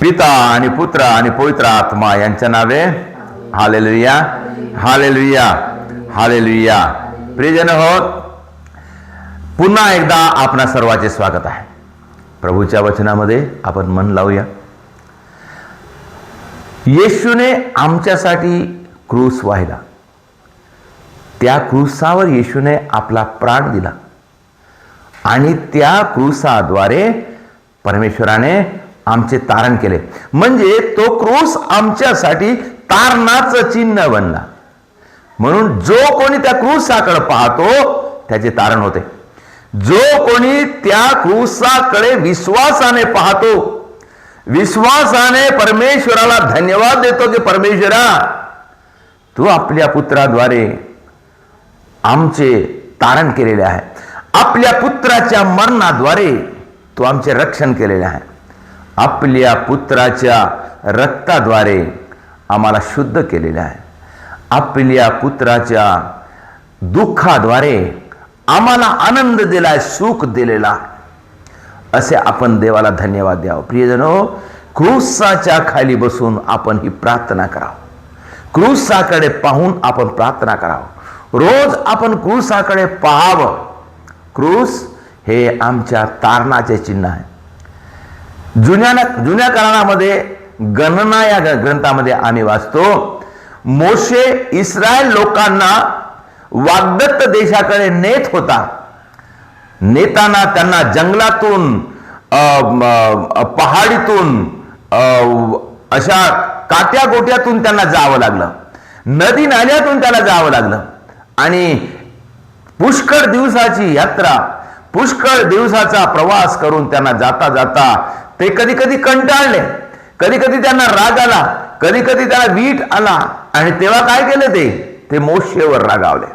पिता आणि पुत्र आणि पवित्र आत्मा यांच्या नावे. हालेलुया. हालेलुया. हालेलुया. प्रियजन हो पुन्हा एकदा आपणा सर्वांचे स्वागत आहे. प्रभूच्या वचनामध्ये आपण मन लावूया. येशूने आमच्यासाठी क्रूस वाहिला. त्या क्रूसावर येशूने आपला प्राण दिला. आणि त्या क्रूसाद्वारे परमेश्वराने आमचे तारण केले. म्हणजे तो क्रूस आमच्यासाठी तारणाचं चिन्ह बनला. म्हणून जो कोणी त्या क्रूसाकडे पाहतो त्याचे तारण होते. जो कोणी त्या क्रूसाकडे विश्वासाने पाहतो विश्वासाने परमेश्वराला धन्यवाद देतो की परमेश्वरा तू आपल्या पुत्राद्वारे आमचे तारण केलेले आहे. आपल्या पुत्राच्या मरणाद्वारे तू आमचे रक्षण केलेले आहे. आपल्या पुत्राच्या रक्ताद्वारे आम्हाला शुद्ध केलेले आहे. आपल्या पुत्राच्या दुःखाद्वारे आम्हाला आनंद दिलाय सुख दिलेला. आहे असे आपण देवाला धन्यवाद द्यावं. प्रियजनो क्रूसाच्या खाली बसून आपण ही प्रार्थना करावं. क्रूसाकडे पाहून आपण प्रार्थना करावं. रोज आपण क्रूसाकडे पाहावं. क्रूस हे आमच्या तारणाचे चिन्ह आहे. जुन्या जुन्या काळामध्ये गणना या ग्रंथामध्ये आम्ही वाचतो. मोशे इस्रायल लोकांना वाग्दत्त देशाकडे नेत होता. नेताना त्यांना जंगलातून पहाडीतून अशा काट्या गोट्यातून त्यांना जावं लागलं. नदी नाल्यातून त्याला जावं लागलं. आणि पुष्कळ दिवसाची यात्रा पुष्कळ दिवसाचा प्रवास करून त्यांना जाता जाता ते कधी कधी कंटाळले. कधी कधी त्यांना राग आला कधी कधी त्याला वीट आला. आणि तेव्हा काय केले ते? ते मोशेवर रागावले.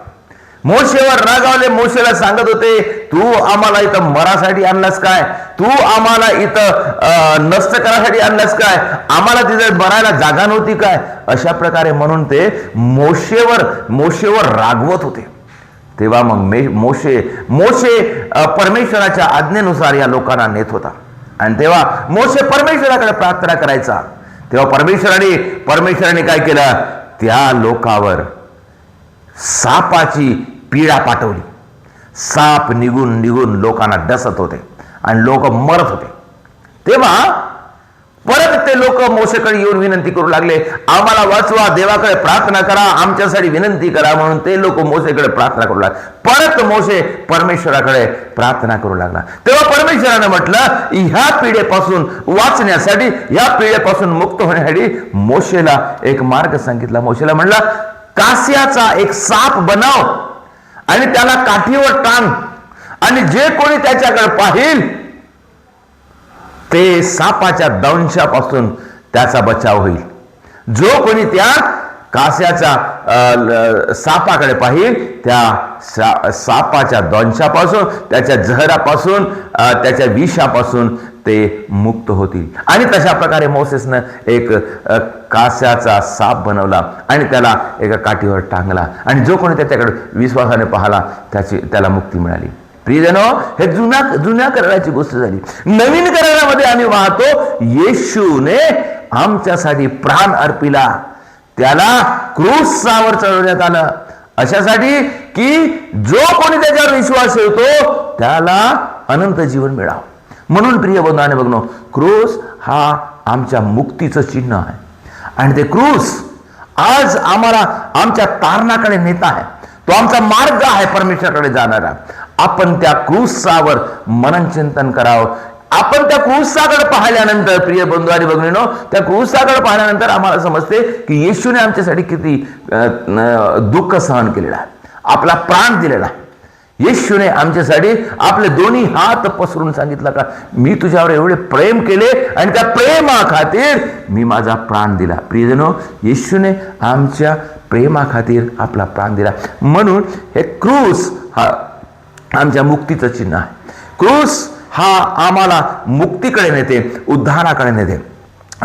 मोशेवर रागावले मोशेला सांगत होते तू आम्हाला इथं मरासाठी आणलास काय? तू आम्हाला इथं अं, नष्ट करासाठी आणलास काय? आम्हाला तिथे मरायला जागा नव्हती काय? अशा प्रकारे म्हणून ते मोशेवर मोशेवर रागवत होते. तेव्हा मग मे मोशे मोशे परमेश्वराच्या आज्ञेनुसार या लोकांना नेत होता. आणि तेव्हा मोशे परमेश्वराकडे प्रार्थना करायचा. तेव्हा परमेश्वराने परमेश्वराने काय केलं? त्या लोकावर सापाची पीडा पाठवली. साप निघून निघून लोकांना डसत होते आणि लोक मरत होते. तेव्हा परत ते लोक मोशेकडे येऊन विनंती करू लागले. आम्हाला वाचवा देवाकडे प्रार्थना करा आमच्यासाठी विनंती करा म्हणून ते लोक मोशेकडे प्रार्थना करू लागले. परत मोशे परमेश्वराकडे प्रार्थना करू लागला. तेव्हा परमेश्वराने म्हटलं ह्या पिढेपासून वाचण्यासाठी ह्या पिढेपासून मुक्त होण्यासाठी मोशेला एक मार्ग सांगितला. मोशेला म्हणला कास्याचा एक साप बनाव आणि त्याला काठीवर टांग आणि जे कोणी त्याच्याकडे पाहिल ते सापाच्या दंशापासून त्याचा बचाव होईल. जो कोणी त्या कास्याच्या सापाकडे पाहिल त्या सा- सापाच्या दंशापासून त्याच्या जहरापासून त्याच्या विषापासून ते मुक्त होतील. आणि तशा प्रकारे मोसेसनं एक कास्याचा साप बनवला आणि त्याला एका काठीवर टांगला. आणि जो कोणी त्याच्याकडे विश्वासाने पाहला त्याची त्याला मुक्ती मिळाली. प्रियजनो हे जुन्या जुन्या कराराची गोष्ट झाली. नवीन करारामध्ये आम्ही वाहतो येशूने आमच्यासाठी प्राण अर्पिला. त्याला क्रूसावर चढवण्यात आलं. अशासाठी की जो कोणी त्याच्यावर विश्वास ठेवतो त्याला अनंत जीवन मिळावं. म्हणून प्रिय बंधू बघनो क्रूस हा आमच्या मुक्तीचं चिन्ह आहे. आणि ते क्रूस आज आम्हाला आमच्या तारणाकडे नेता आहे. तो आमचा मार्ग आहे परमेश्वराकडे जाणारा. आपण त्या क्रूसावर मनन चिंतन करावं. आपण त्या क्रूसाकडे पाहिल्यानंतर प्रिय बंधू आणि बघणीनो त्या क्रूसाकडे पाहिल्यानंतर आम्हाला समजते की येशूने आमच्यासाठी किती दुःख सहन केलेला आपला प्राण दिलेला येशूने आमच्यासाठी आपले दोन्ही हात पसरून सांगितलं का मी तुझ्यावर एवढे प्रेम केले आणि त्या प्रेमा खातीर मी माझा प्राण दिला. प्रियजनो येशूने आमच्या प्रेमाखातीर आपला प्राण दिला. म्हणून हे क्रूस हा आमच्या मुक्तीचं चिन्ह आहे. क्रूस हा आम्हाला मुक्तीकडे नेते उद्धाराकडे नेते.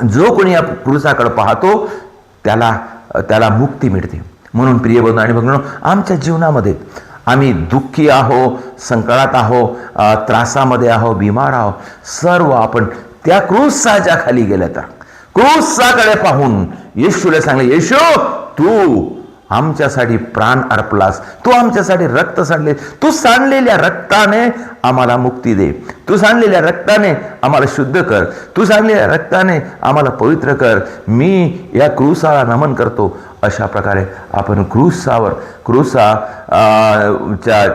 जो कोणी या क्रूसाकडे पाहतो त्याला त्याला मुक्ती मिळते. म्हणून प्रिय बंधू आणि बघणं आमच्या जीवनामध्ये आम्ही दुःखी आहो संकटात आहो त्रासामध्ये आहो बिमार आहो सर्व आपण त्या क्रूसाच्या खाली गेल्या तर क्रूसाकडे पाहून येशूला सांगले येशू तू आमच्यासाठी प्राण अर्पलास. तू आमच्यासाठी रक्त सांडले. तू सांडलेल्या रक्ताने आम्हाला मुक्ती दे. तू सांडलेल्या रक्ताने आम्हाला शुद्ध कर. तू सांडलेल्या रक्ताने आम्हाला पवित्र कर. मी या क्रूसाला नमन करतो. अशा प्रकारे आपण क्रूसावर क्रूसा च्या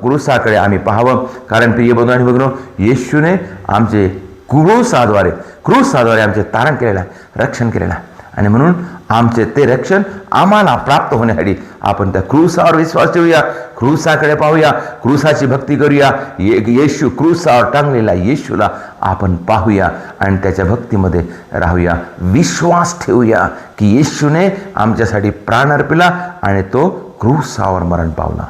क्रुसाकडे क्रूसाकडे आम्ही पाहावं. कारण प्रिय बंधू आणि बघणं येशूने आमचे क्रूसाद्वारे क्रूसाद्वारे आमचे तारण केलेलं आहे रक्षण केलेलं आहे. आणि म्हणून आमचे ते रक्षण आम्हाला प्राप्त होण्यासाठी आपण त्या क्रूसावर विश्वास ठेवूया. क्रूसाकडे पाहूया. क्रूसाची भक्ती करूया. ये येशू क्रूसावर टांगलेला येशूला आपण पाहूया आणि त्याच्या भक्तीमध्ये राहूया. विश्वास ठेवूया की येशूने आमच्यासाठी प्राण अर्पिला आणि तो क्रूसावर मरण पावला.